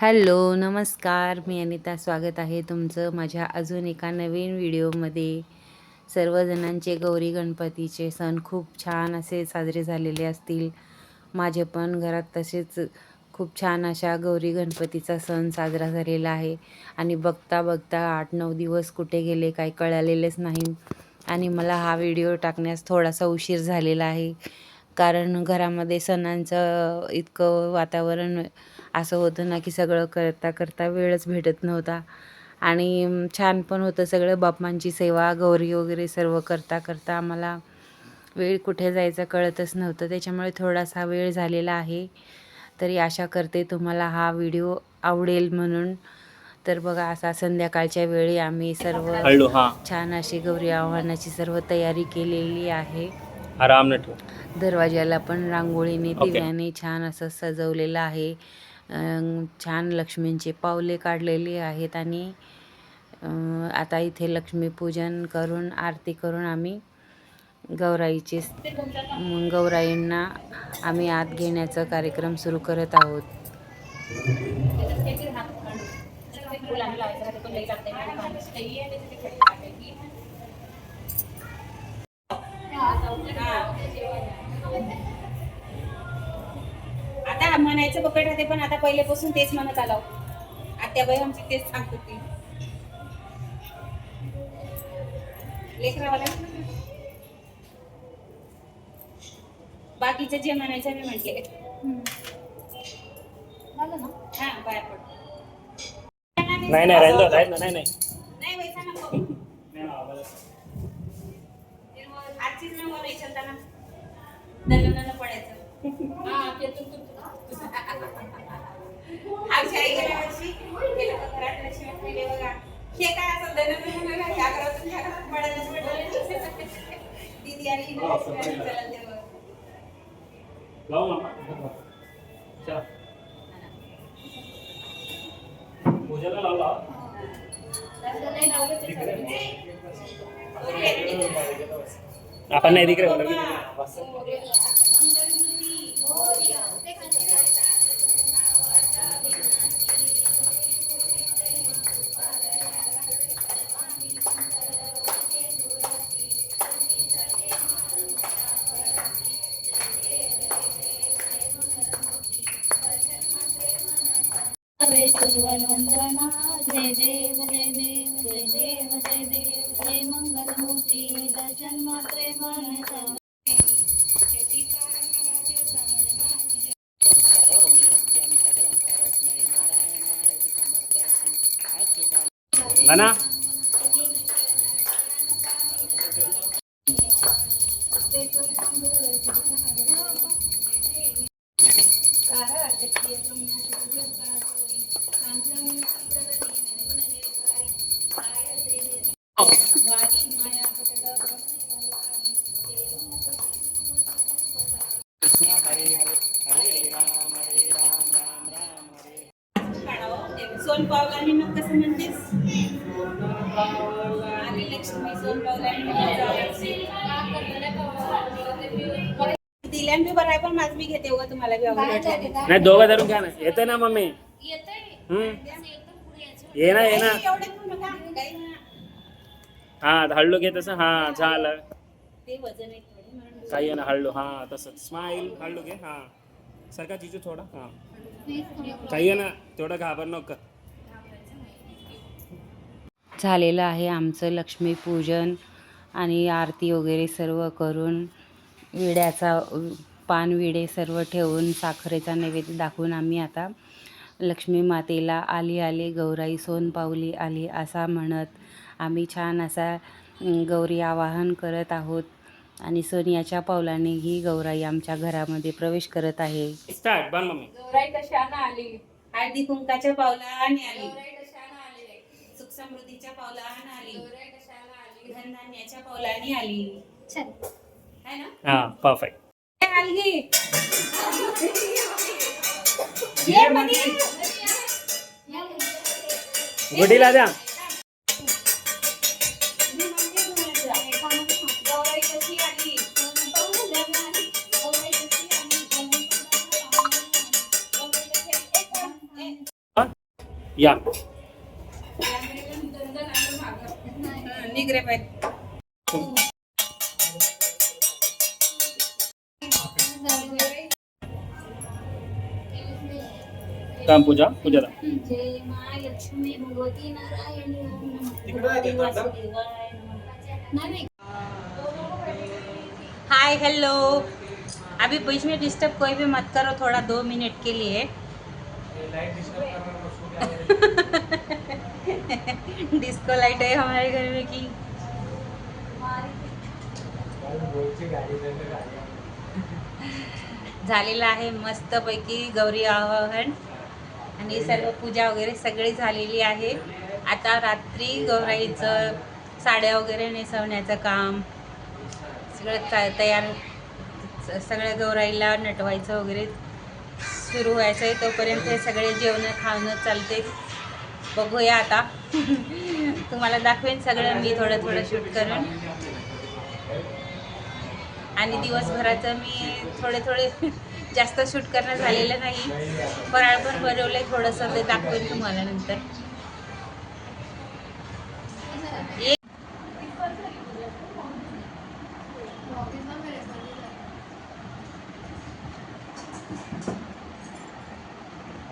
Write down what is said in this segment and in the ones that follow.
Hello नमस्कार. मी अनिता स्वागत आहे तुमचं माझ्या अजून एका नवीन व्हिडिओमध्ये. सर्वजणांचे गौरी गणपतीचे सण खूप छान असे साजरे झालेले असतील. माझे पण घरात तसेच खूप छान अशा गौरी गणपतीचा सण साजरा झालेला आहे. आणि बघता बघता आठ नऊ दिवस कुठे गेले काही कळालेलेच नाही. आणि मला हा व्हिडिओ टाकण्यास थोडासा उशीर झालेला आहे. कारण घरामध्ये सणांचं इतकं वातावरण असं होतं ना की सगळं करता करता वेळच भेटत नव्हता. आणि छान पण होतं सगळं. बाप्पांची सेवा गौरी वगैरे सर्व करता करता आम्हाला वेळ कुठे जायचं कळतच नव्हतं. त्याच्यामुळे थोडासा वेळ झालेला आहे. तरी आशा करते तुम्हाला हा व्हिडिओ आवडेल म्हणून. तर बघा असा संध्याकाळच्या वेळी आम्ही सर्व हा. छान अशी गौरी आव्हानाची सर्व तयारी केलेली आहे. आराम दरवाजाला पण रांगोळीने. दिव्याने छान असं सजवलेलं आहे. छान लक्ष्मींचे पावले काढलेली आहेत आणि आता इथे लक्ष्मीपूजन करून आरती करून आम्ही गौराईचे गौराईंना आम्ही आत घेण्याचा कार्यक्रम सुरू करत आहोत. आता म्हणायचं बकट राहते पण आता पहिलेपासून तेच म्हणत आलो. आत्याबाई आमची तेच सांगत होती. लेकरावाला बाकीचं जे म्हणायचं मी म्हटले. हा पाया पड. नाही नाही राहिलं राहिलं नाही नाही. नाही नको आजचीच दलनाला पडायचं. आमच्या आई गेल्या वर्षी गेल्या बघा. हे काय असं पडलं दीदी आणि. पूजेला लावला. आपण नाही तिकडे बोलू. वंदना जय देव जय देव जय देव जय देव जय मंगलमूर्ती दर्शन मात्रे मान्यता पावलांनी मग कसं म्हणतेस आली लक्ष्मी सोन पावलांनी दिल्यान बी बरं आहे पण माझ मी घेते उगा तुम्हाला नाही दोघं धरून घ्या ना. येते ना मम्मी? हम्म. ये ना ये ना एवढे पण नका, काही नका. हा हळू घे तसं. हा झालं. काही ना हळू. हा तसंच स्माईल हळू घे. हा. सरका जिजू थोडा. हा. काही ना तेवढं घाबर नको झालेलं आहे आमचं लक्ष्मीपूजन आणि आरती वगैरे सर्व करून विड्याचा पान विडे सर्व ठेवून साखरेचा नैवेद्य दाखवून आम्ही आता लक्ष्मी मातेला आली आली गौराई सोन पावली आली असा म्हणत आम्ही छान असा गौरी आवाहन करत आहोत. आणि सोनियाच्या पावलाने ही गौराई आमच्या घरामध्ये प्रवेश करत आहे. स्टार्ट बन मम्मी. हळदी कुंकाच्या पावलाने आली. सुख समृद्धीच्या पावलाने आली. धनधान्याच्या पावलाने आली. है ना? हा परफेक्ट आली ये. गुडीला द्या. या। निघ रे बाई. काम पूजा पूजा दा. जय मा लक्ष्मी भगवती नारायणी तिकडे आहे का नाही नाही हाय हेलो अभी बीच में डिस्टर्ब कोई भी मत करो थोड़ा दो मिनट के लिए. डिस्को लाइट है हमारे घर में की। झालेलं आहे मस्तपैकी गौरी आवाहन. आणि सर्व पूजा वगैरे सगळी झालेली आहे. आता रात्री गौराईचं साड्या वगैरे नेसवण्याचं काम सगळं तयार सगळ्या गौराईला नटवायचं वगैरे सुरू व्हायचं आहे तोपर्यंत हे सगळे जेवणं खाणं चालते बघूया आता. तुम्हाला दाखवेन सगळं मी थोडं थोडं शूट करून. आणि दिवसभराचं मी थोडे थोडे जास्त शूट करणं झालेलं नाही. फराळ पण बनवलं आहे थोडंसं ते दाखवेन तुम्हाला नंतर.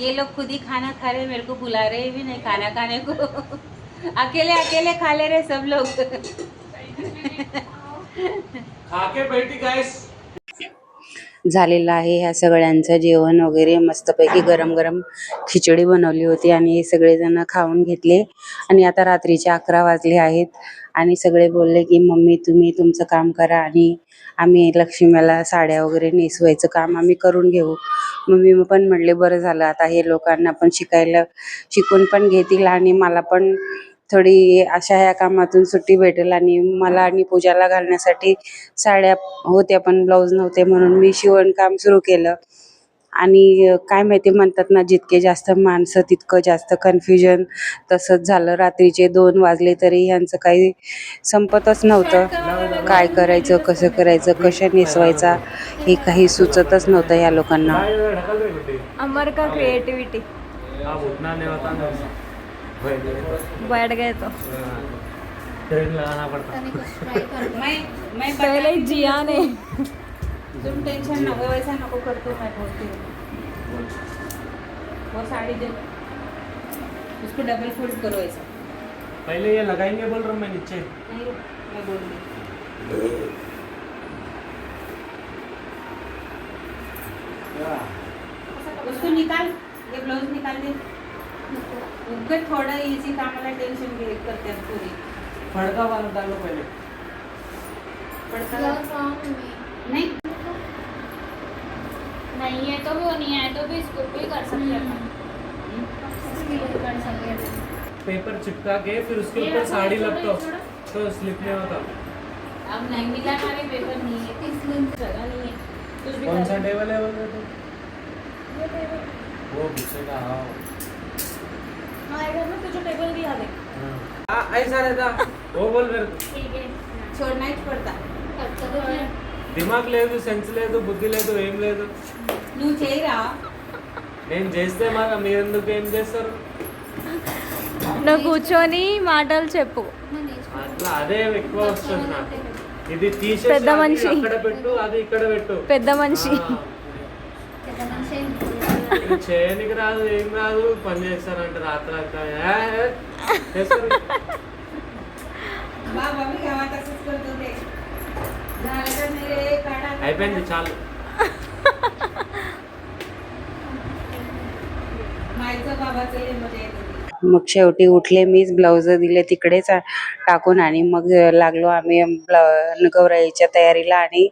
ये लोग खुद ही खाना खा रहे मेरे को बुला रहे भी नहीं खाना खाने को। अकेले अकेले खा ले रहे सब लोग। खाके बैठी गाइस झालेलं आहे ह्या सगळ्यांचं जेवण वगैरे मस्तपैकी गरम गरम खिचडी बनवली होती आणि हे सगळेजण खाऊन घेतले. आणि आता रात्रीचे अकरा वाजले आहेत आणि सगळे बोलले की मम्मी तुम्ही तुमचं काम करा आणि आम्ही लक्ष्मीला साड्या वगैरे नेसवायचं काम आम्ही करून घेऊ. मम्मी पण म्हणले बरं झालं आता हे लोकांना पण शिकायला शिकून पण घेतील आणि मला पण थोडी अशा ह्या कामातून सुट्टी भेटेल आणि मला आणि पूजाला घालण्यासाठी साड्या होत्या पण ब्लाऊज नव्हते म्हणून मी शिवणकाम सुरू केलं. आणि काय माहिती म्हणतात ना जितके जास्त माणसं तितकं जास्त कन्फ्युजन तसंच झालं रात्रीचे दोन वाजले तरी ह्यांचं काही संपतच नव्हतं. काय करायचं कसं करायचं कशा नेसवायचा हे काही सुचतच नव्हतं या लोकांना. अमर का क्रिएटिविटी आप उठना नहीं होता ना बैठ गए तो. ट्रेन लगाना पड़ता पहले जिया ने. तुम टेंशन नको वैसा नको करतो मैं बोलती? हूँ वो साड़ी दे. उसको डबल फोल्ड करो ऐसा. पहले ये लगाएंगे बोल रहा हूँ मैं नीचे. नहीं मैं बोल रही। उसको निकाल ये ब्लाउज निकाल दे. उनका थोड़ा इसी कामाला टेंशन घे करते हैं पूरी. फड़का वाला डालो पहले. पड़ता नहीं नहीं नहीं है तो वो नहीं है तो भी इसको भी कर सकते हैं कर सकते हैं पेपर चिपका के फिर उसके ऊपर साड़ी लपटाओ तो स्लिप नहीं होता अब नहीं मिला हमारे पेपर नहीं है जगह नहीं है कुछ भी कौन सा कर टेबल है बोल रहे थे वो पीछे का हाँ हाँ तुझे टेबल दिया दे हाँ ऐसा रहता वो बोल रहे ठीक है छोड़ना ही पड़ता खर्च तो है దిమాగ్ లేదు సెన్స్ లేదు బుద్ధి లేదు ఏం లేదు నువ్వు చేయరా? నేను చేస్తే మరి మీరెందుకు ఏం చేస్తారు? నువ్వు కూర్చొని మాటలు చెప్పు. అట్లా అదే ఎక్కువ వస్తుంది నాకు. ఇది తీసేసి పెద్ద మనిషి. అక్కడ పెట్టు అది ఇక్కడ పెట్టు. పెద్ద మనిషి. చేయనికి రాదు ఏం రాదు పని చేస్తారంట రాత్రి అంతా. ఏ, मग शेवटी उठले मीच ब्लाऊज दिले तिकडेच टाकून आणि मग लागलो आम्ही गौराईच्या तयारीला आणि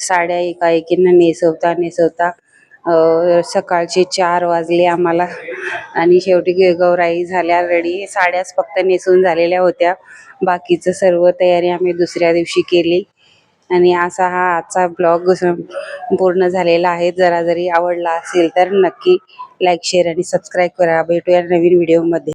साड्या एका एकीनं नेसवता नेसवता सकाळचे चार वाजले आम्हाला. आणि शेवटी गौराई झाल्या रेडी साड्याच फक्त नेसून झालेल्या होत्या. बाकीचं सर्व तयारी आम्ही दुसऱ्या दिवशी केली. आणि असा हा आजचा ब्लॉग पूर्ण झालेला आहे. जरा जरी आवडला असेल तर नक्की लाईक शेअर आणि सबस्क्राईब करा. भेटूया नवीन व्हिडिओमध्ये